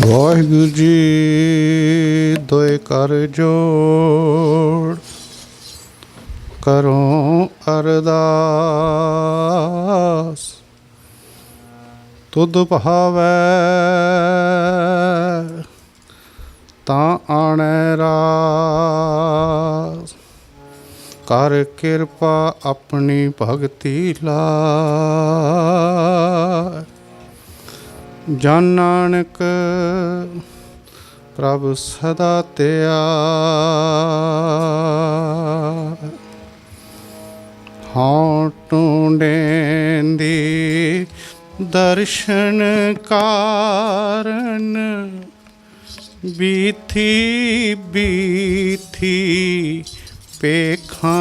ਵਾਹਿਗੁਰੂ ਜੀ ਦੋਏ ਕਰ ਜੋੜ, ਕਰੋ ਅਰਦਾਸ। ਤੁਧ ਭਾਵੈ, ਤਾਂ ਆਣੈ ਰਾਸ। ਕਰ ਕਿਰਪਾ ਆਪਣੀ ਭਗਤੀ ਲਾ ਜਨ ਨਾਨਕ ਪ੍ਰਭ ਸਦਾ ਤਿਆ ਹਾਂ ਟੁੰਡੇਂਦੀ ਦਰਸ਼ਨ ਕਾਰਨ ਬੀਥੀ ਬੀਥੀ ਪੇਖਾਂ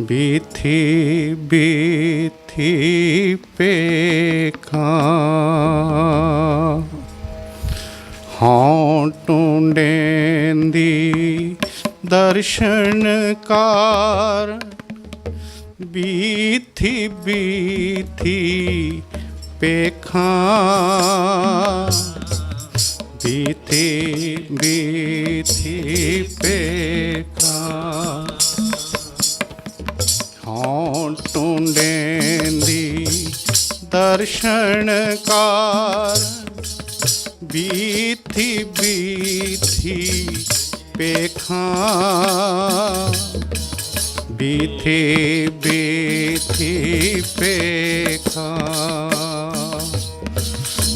ਬੀਥੀ ਬੀਥੀ ਪੇਖਾਂ। ਹਾਂ ਟੁੰਡੇਂਦੀ ਦਰਸ਼ਨ ਕਾਰ। ਬੀਥੀ ਬੀਥੀ ਪੇਖਾਂ। ਬੀਥੀ ਬੀਥੀ ਪੇਖਾਂ। ਦਰਸ਼ਨ ਕਾਰ। ਬੀਥੀ ਬੀਥੀ ਪੇਖਾਂ। ਬੀਥੀ ਬੀਥੀ ਪੇਖਾਂ।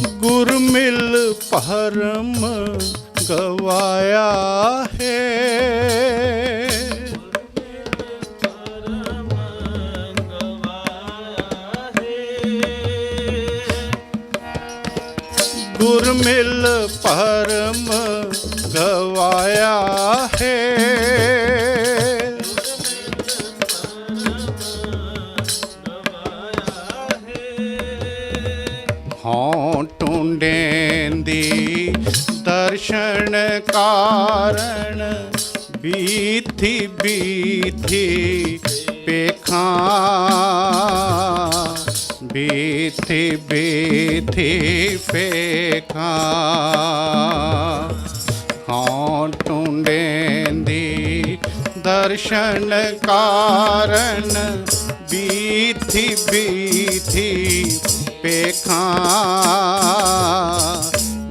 ਗੁਰ ਮਿਲ ਪਰਮ ਗਵਾਇਆ ਹੈ। ਗੁਰ ਮਿਲ ਪਰਮ ਗਵਾਇਆ ਹੈ। ਹਾਂ ਟੁੰਡੇਂਦੀ ਦਰਸ਼ਨ ਕਾਰਣ ਬੀਥੀ ਬੀਥੀ ਪੇਖਾਂ ਬੀਥੀ ਬੀਥੀ ਪੇਖਾਂ ਹਾਂ ਟੁੰਡੇਂਦੀ ਦਰਸ਼ਨ ਕਾਰਨ? ਬੀਥੀ ਬੀਥੀ ਪੇਖਾਂ।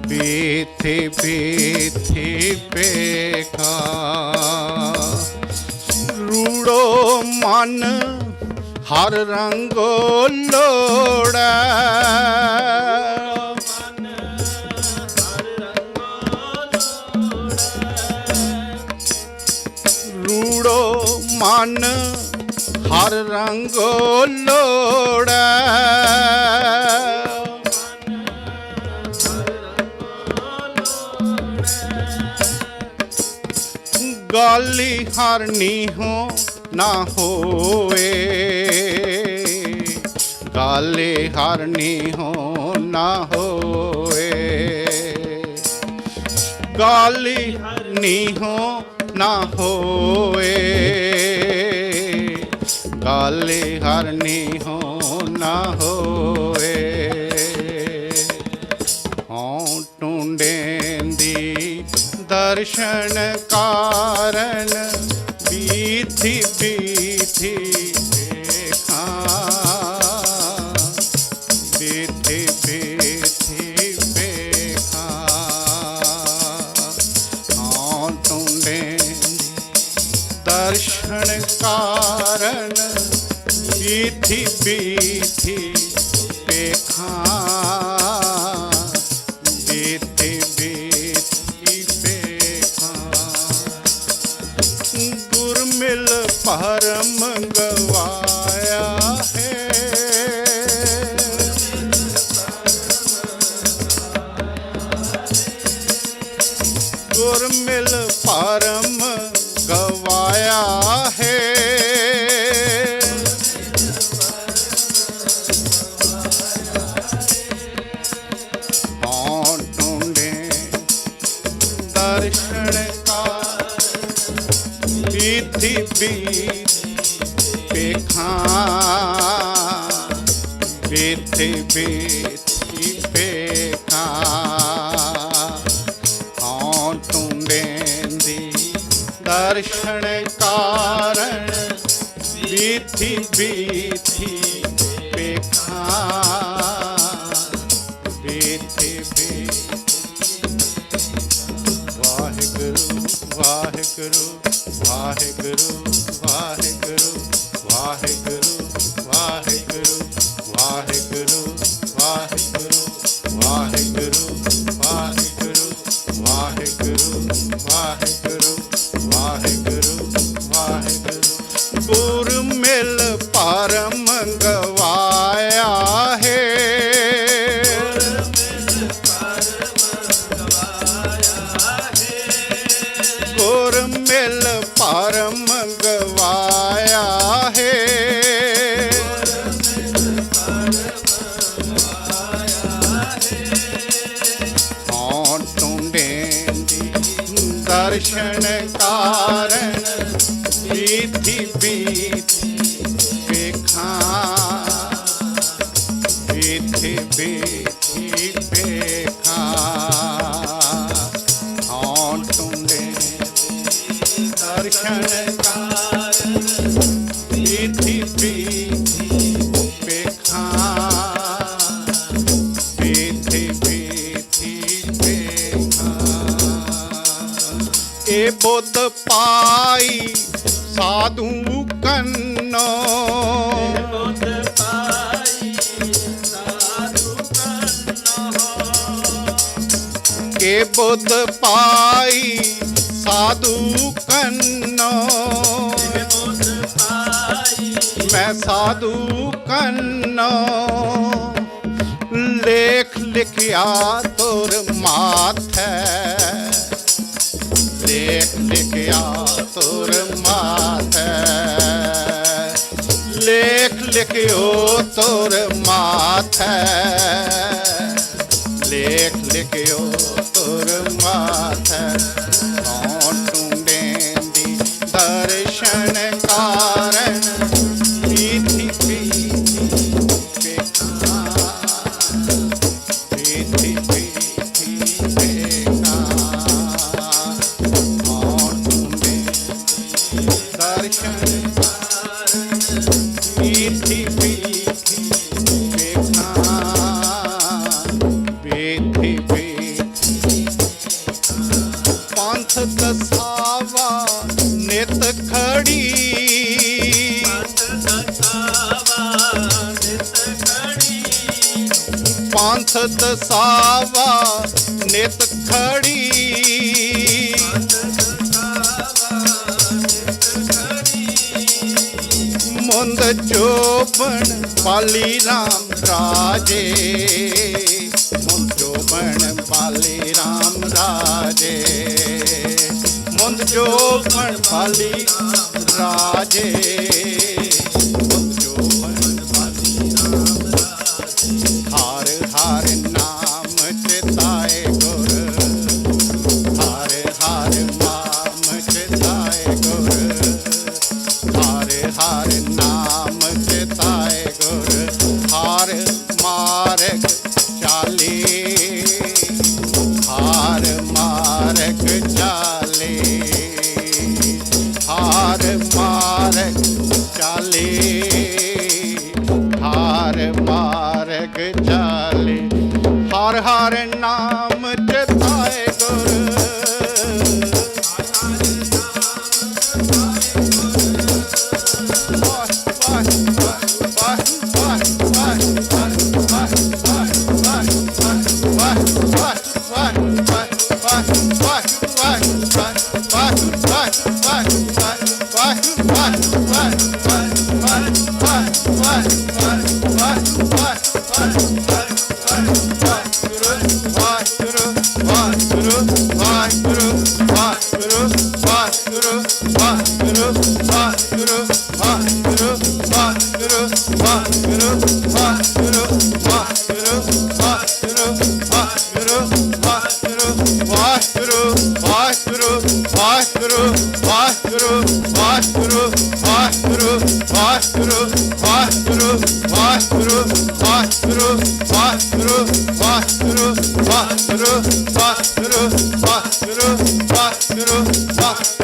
ਬੀਥੀ ਬੀਥੀ ਪੇਖਾਂ। ਰੂੜੋ ਮਨ ਹਰ ਰੰਗੋ ਲੋੜੈ ਰੂੜੋ ਮਨ ਹਰ ਰੰਗੋ ਲੋੜੈ ਗਾਲੀ ਹਰਨੀ ਹੋ ਨਾ ਹੋਏ। ਗਾਲੇ ਹਰਨੀ ਹੋ, ਨਾ ਹੋਏ। ਗਾਲੀ ਹਰਨੀ ਹੋ, ਨਾ ਹੋਏ। ਗਾਲੇ ਹਰਨੀ ਹੋ, ਨਾ ਹੋਏ। ਹਉ ਟੁੰਡੇਂਦੀ ਦਰਸ਼ਨ ਕਾਰਨ ਬੀਥੀ ਬੀਥੀ ਵਾਹਿਗੁਰੂ दर्शन कार ਕੇ ਬੁੱਧ ਪਾਈ ਸਾਧੂ ਕੰਨੋ। ਮੈਂ ਸਾਧੂ ਕੰਨੋ। ਲੇਖ ਲਿਖਿਆ ਤੁਰ ਮਾਥੈ। ਲੇਖ ਲਿਖਿਆ ਤੁਰ ਮਾਥੈ। ਲੇਖ ਲਿਖਿਓ ਤੁਰ ਮਾਥੈ। ਲੇਖ ਲਿਖਿਓ ਤੁਰ ਮਾਥ ਕੌਣ ਟੁੰਡੇ ਦੀ ਦਰਸ਼ਨ ਨਿਤ ਖੜੀ। ਮੁੰਦ ਚੋਪਣ ਪਾਲੀ RAM ਰਾਜੇ। ਮੁੰਦ ਚੋਪਣ ਪਾਲੀ RAM ਰਾਜੇ। ਮੁੰਦ ਚੋਪਣ ਪਾਲੀ ਰਾਜੇ। why, why? yürü, bak yürü, bak yürü, bak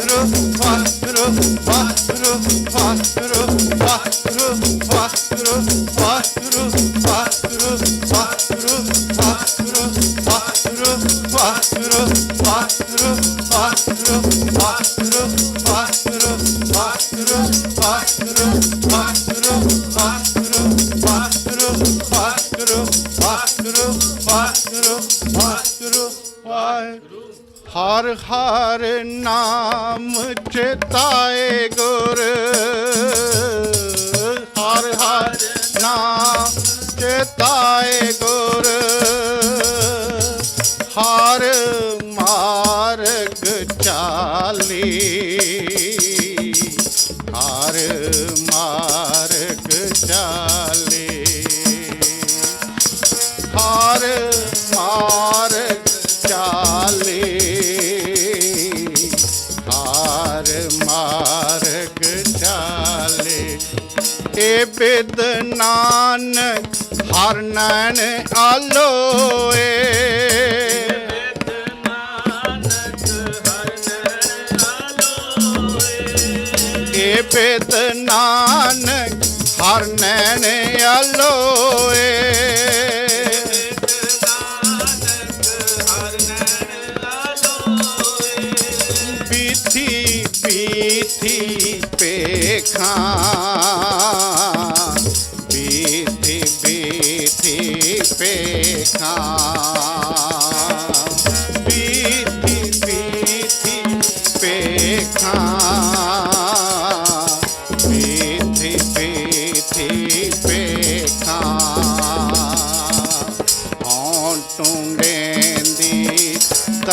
ਚਿਤਾਏ ਗੁਰ, ਹਰ ਮਾਰਗ ਚਾਲੀ। ਹਰ ਮਾਰਗ ਚਾਲੀ। ਹਰ ਮਾਰਗ ਚਾਲੀ। ਹਰ ਮਾਰਗ ਚਾਲੇ। ਏ ਬਿਦ ਨਾਨਕ ਹਰ ਨੈਣ ਆਲੋਏ। ਏ ਬਿਦ ਨਾਨਕ ਹਰ ਨੈਣ ਆਲੋਏ। ਬੀਥੀ ਬੀਥੀ ਪੇਖਾਂ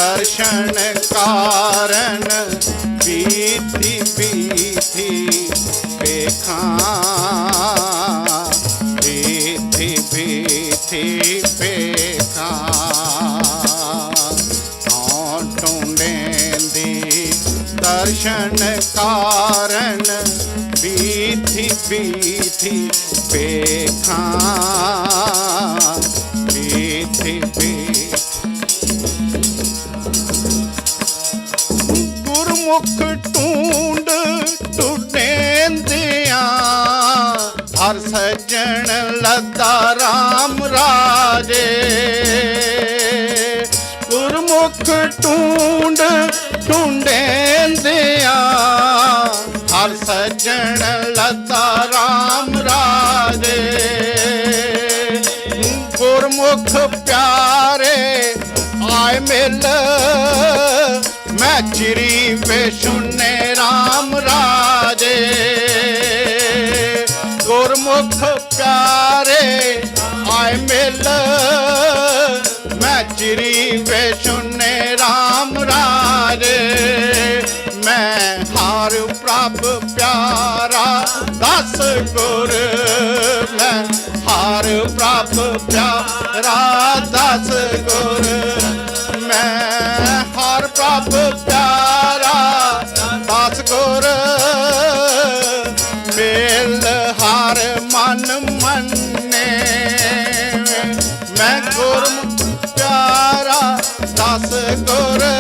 ਦਰਸ਼ਨ ਕਾਰਨ ਬੀਤੀ ਬੀਤੀ ਵੇਖਾਂ, ਬੀਤੀ ਬੀਤੀ ਵੇਖਾਂ। ਹਉ ਟੁੰਡੇਂਦੀ ਦਰਸ਼ਨ ਕਾਰਨ ਬੀਤੀ ਬੀਤੀ ਵੇਖਾਂ। ਮੁਖ ਟੂੰਡ ਟੁੱਟੇਂਦਿਆਂ ਹਰ ਸੱਜਣ ਲੱਦਾ RAM ਰਾਜੇ। ਗੁਰਮੁਖ ਟੂੰਡ ਟੁੰਡੇਂਦਿਆਂ ਹਰ ਸੱਜਣ ਲੱਦਾ RAM ਰਾਜੇ। ਗੁਰਮੁਖ ਪਿਆਰੇ ਆਏ ਮਿਲ श्री पे सुने राम राजे गुरमुख प्यारे आए मिल मैं चिरी पे सुने राम राजे मैं हार प्रभ प्यारा दस गुर मैं हार प्रभ प्यारा दस गुर decorar.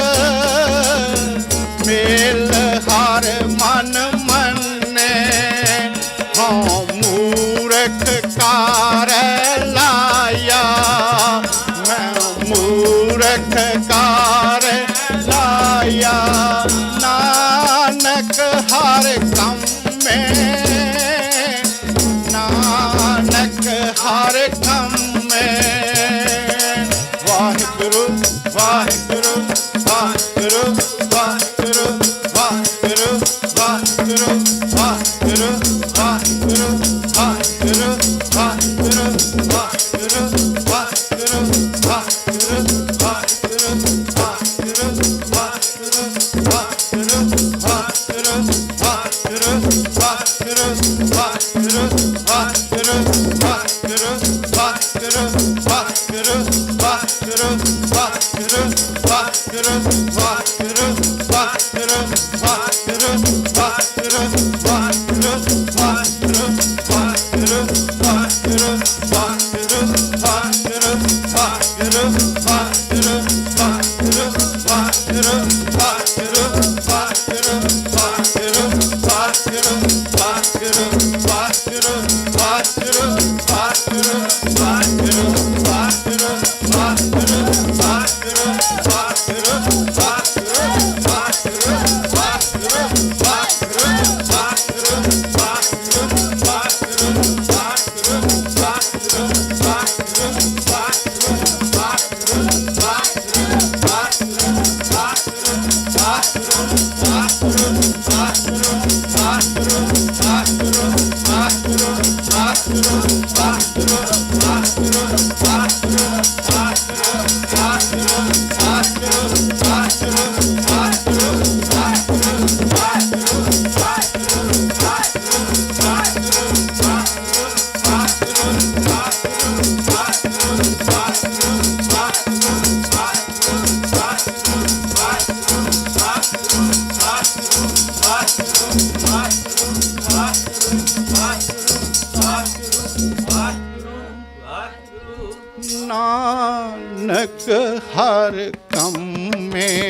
ਨਾਨਕ ਹਰ ਕੰਮੇ।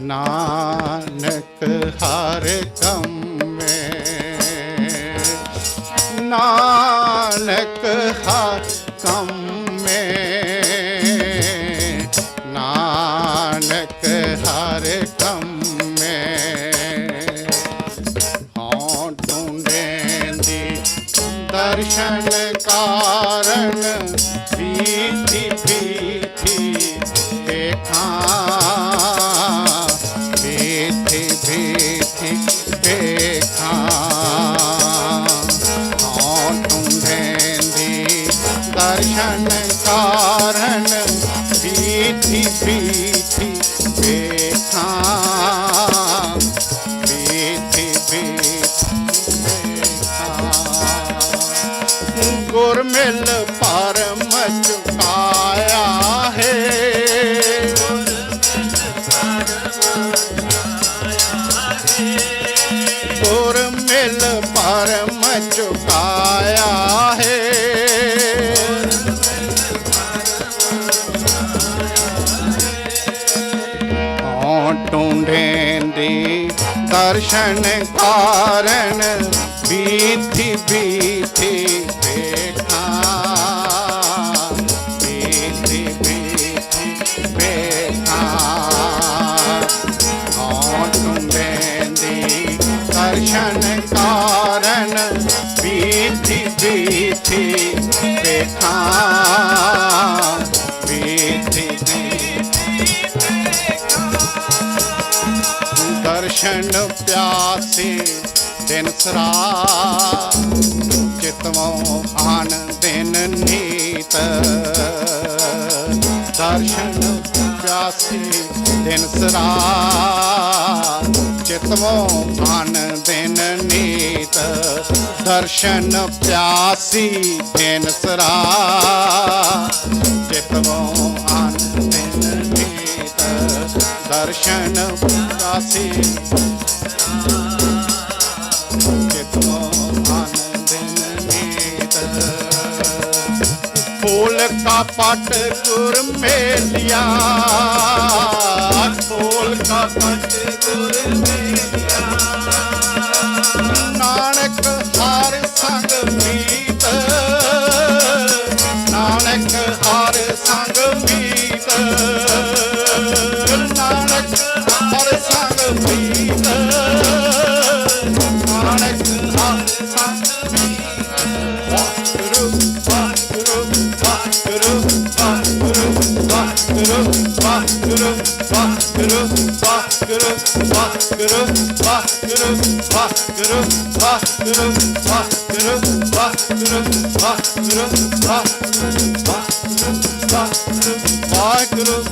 ਨਾਨਕ ਹਰ ਕੰਮੇ। ਨਾਨਕ ਹਰ ਕੰਮੇ। ಕಾರಣ ಪ್ರೀತಿ ಪ್ರೀತಿ ಕಾರಣ ਮਿਲ ਪਰਮ ਚੁਕਾਇਆ ਹੈ। ਹਾਂ ਟੁੰਡੇਂਦੀ ਦਰਸ਼ਨ ਕਾਰਨ ਦਰਸ਼ਨ ਪਿਆਸੇ ਦਿਨ ਸਰਾ ਚਿਤਵੋਂ ਆਨ ਦਿਨ ਨੀਤ। ਦਰਸ਼ਨ ਪਿਆਸੇ ਦਿਨ ਸਰਾ ਚਿਤਵੋਂ ਆਨ ਦਿਨ ਨੀਤ। ਦਰਸ਼ਨ ਪਿਆਸੀ ਦਿਨ ਸਰਾ ਚਿਤਵੋਂ ਆਨ ਦਿਨ ਦਰਸ਼ਨ ਪਿਆਸੀ ਚਿਤਵੋਂ ਆਨ ਦਿਨ ਨੀਤ ਫੂਲ ਕਾ ਪਟ ਗੁਰ ਮੇਲਿਆ। ਫੂਲ ਕਾ ਪਟ ਗੁਰ ਮੇਲਿਆ। gürü bak gürü bak gürü bak gürü bak gürü bak gürü bak gürü bak gürü bak gürü bak gürü bak gürü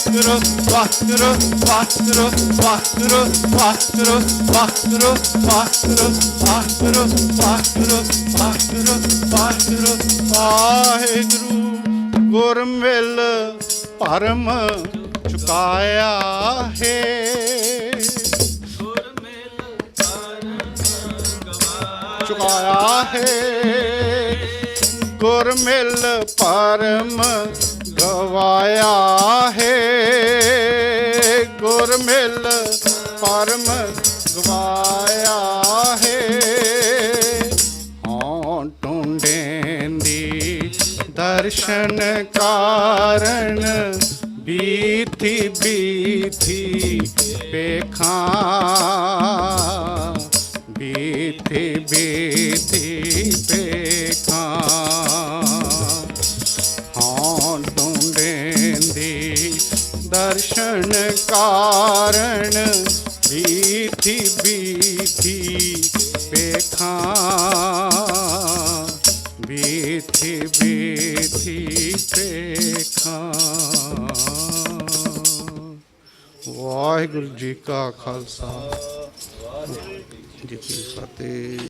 Waheguru Waheguru Waheguru Waheguru Waheguru Waheguru Waheguru Waheguru Waheguru Waheguru Waheguru Waheguru ਗੁਰ ਮਿਲ ਪਰਮ ਚੁਕਾਇਆ ਹੈ ਚੁਕਾਇਆ ਹੈ ਗੁਰ ਮਿਲ ਪਰਮ ਗਵਾਇਆ ਹੈ। ਗੁਰ ਮਿਲ ਪਰਮ ਗਵਾਇਆ ਹੈ। ਹਾਂ ਟੁੰਡੇਂਦੀ ਦਰਸ਼ਨ ਕਾਰਨ ਬੀਤੀ ਬੀਤੀ ਪੇਖਾਂ ਬੀਤੀ ਬੀਤੀ थी बीथी पेखा बीथी बीथी पेखा ਵਾਹਿਗੁਰੂ ਜੀ ਕਾ ਖਾਲਸਾ। ਵਾਹਿਗੁਰੂ ਜੀ ਕੀ ਫਤਿਹ।